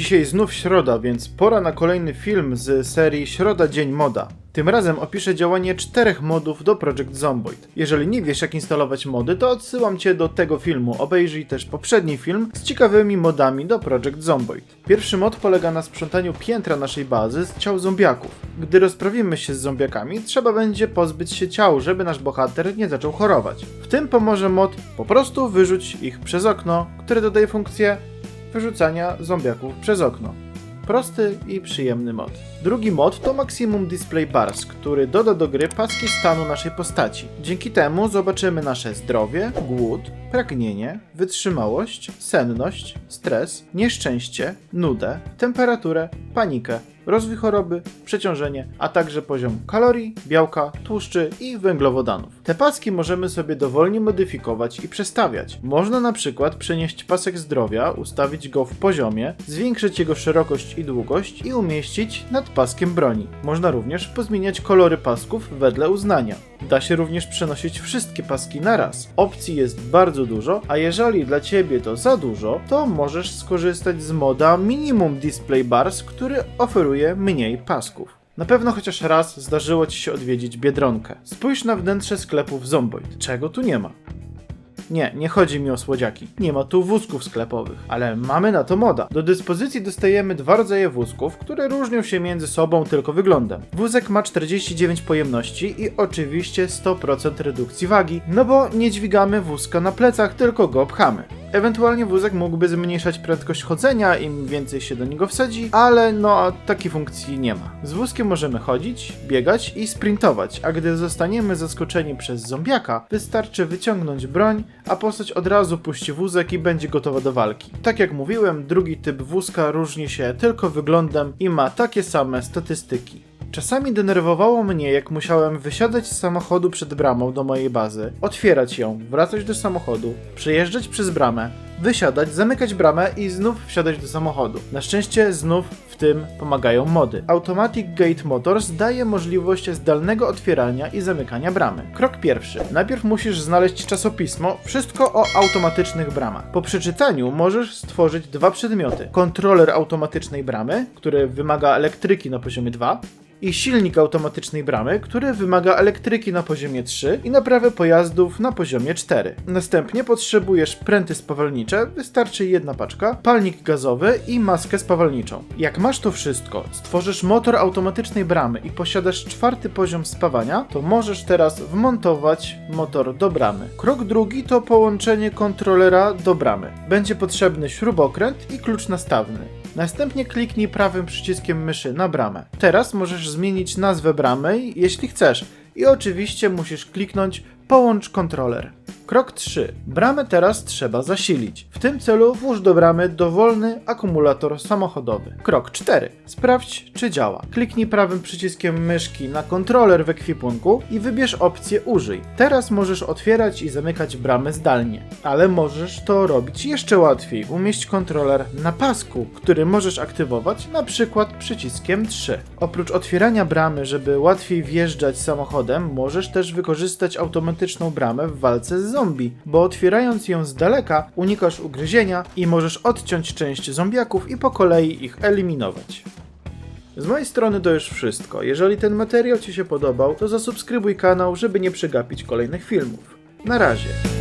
Dzisiaj znów środa, więc pora na kolejny film z serii Środa Dzień Moda. Tym razem opiszę działanie czterech modów do Project Zomboid. Jeżeli nie wiesz jak instalować mody, to odsyłam cię do tego filmu. Obejrzyj też poprzedni film z ciekawymi modami do Project Zomboid. Pierwszy mod polega na sprzątaniu piętra naszej bazy z ciał zombiaków. Gdy rozprawimy się z zombiakami, trzeba będzie pozbyć się ciał, żeby nasz bohater nie zaczął chorować. W tym pomoże mod po prostu wyrzuć ich przez okno, które dodaje funkcję wyrzucania zombiaków przez okno. Prosty i przyjemny mod. Drugi mod to Maximum Display Bars, który doda do gry paski stanu naszej postaci. Dzięki temu zobaczymy nasze zdrowie, głód, pragnienie, wytrzymałość, senność, stres, nieszczęście, nudę, temperaturę, panikę, rozwój choroby, przeciążenie, a także poziom kalorii, białka, tłuszczy i węglowodanów. Te paski możemy sobie dowolnie modyfikować i przestawiać. Można na przykład przenieść pasek zdrowia, ustawić go w poziomie, zwiększyć jego szerokość i długość i umieścić nad paskiem broni. Można również pozmieniać kolory pasków wedle uznania. Da się również przenosić wszystkie paski na raz. Opcji jest bardzo dużo, a jeżeli dla Ciebie to za dużo, to możesz skorzystać z moda Minimum Display Bars, który oferuje mniej pasków. Na pewno chociaż raz zdarzyło Ci się odwiedzić Biedronkę. Spójrz na wnętrze sklepów Zomboid. Czego tu nie ma? Nie, nie chodzi mi o słodziaki. Nie ma tu wózków sklepowych, ale mamy na to moda. Do dyspozycji dostajemy dwa rodzaje wózków, które różnią się między sobą tylko wyglądem. Wózek ma 49 pojemności i oczywiście 100% redukcji wagi, no bo nie dźwigamy wózka na plecach, tylko go pchamy. Ewentualnie wózek mógłby zmniejszać prędkość chodzenia, im więcej się do niego wsadzi, ale no takiej funkcji nie ma. Z wózkiem możemy chodzić, biegać i sprintować, a gdy zostaniemy zaskoczeni przez zombiaka, wystarczy wyciągnąć broń, a postać od razu puści wózek i będzie gotowa do walki. Tak jak mówiłem, drugi typ wózka różni się tylko wyglądem i ma takie same statystyki. Czasami denerwowało mnie, jak musiałem wysiadać z samochodu przed bramą do mojej bazy, otwierać ją, wracać do samochodu, przejeżdżać przez bramę, wysiadać, zamykać bramę i znów wsiadać do samochodu. Na szczęście znów w tym pomagają mody. Automatic Gate Motors daje możliwość zdalnego otwierania i zamykania bramy. Krok pierwszy. Najpierw musisz znaleźć czasopismo Wszystko o automatycznych bramach. Po przeczytaniu możesz stworzyć dwa przedmioty. Kontroler automatycznej bramy, który wymaga elektryki na poziomie 2 i silnik automatycznej bramy, który wymaga elektryki na poziomie 3 i naprawy pojazdów na poziomie 4. Następnie potrzebujesz pręty spawalnicze, wystarczy jedna paczka, palnik gazowy i maskę spawalniczą. Jak masz to wszystko, stworzysz motor automatycznej bramy i posiadasz czwarty poziom spawania, to możesz teraz wmontować motor do bramy. Krok drugi to połączenie kontrolera do bramy. Będzie potrzebny śrubokręt i klucz nastawny. Następnie kliknij prawym przyciskiem myszy na bramę. Teraz możesz zmienić nazwę bramy, jeśli chcesz. I oczywiście musisz kliknąć Połącz kontroler. Krok 3. Bramę teraz trzeba zasilić. W tym celu włóż do bramy dowolny akumulator samochodowy. Krok 4. Sprawdź, czy działa. Kliknij prawym przyciskiem myszki na kontroler w ekwipunku i wybierz opcję Użyj. Teraz możesz otwierać i zamykać bramy zdalnie, ale możesz to robić jeszcze łatwiej. Umieść kontroler na pasku, który możesz aktywować na przykład przyciskiem 3. Oprócz otwierania bramy, żeby łatwiej wjeżdżać samochodem, możesz też wykorzystać automatyczną bramę w walce z zombie, bo otwierając ją z daleka unikasz ugryzienia i możesz odciąć część zombiaków i po kolei ich eliminować. Z mojej strony to już wszystko. Jeżeli ten materiał Ci się podobał, to zasubskrybuj kanał, żeby nie przegapić kolejnych filmów. Na razie.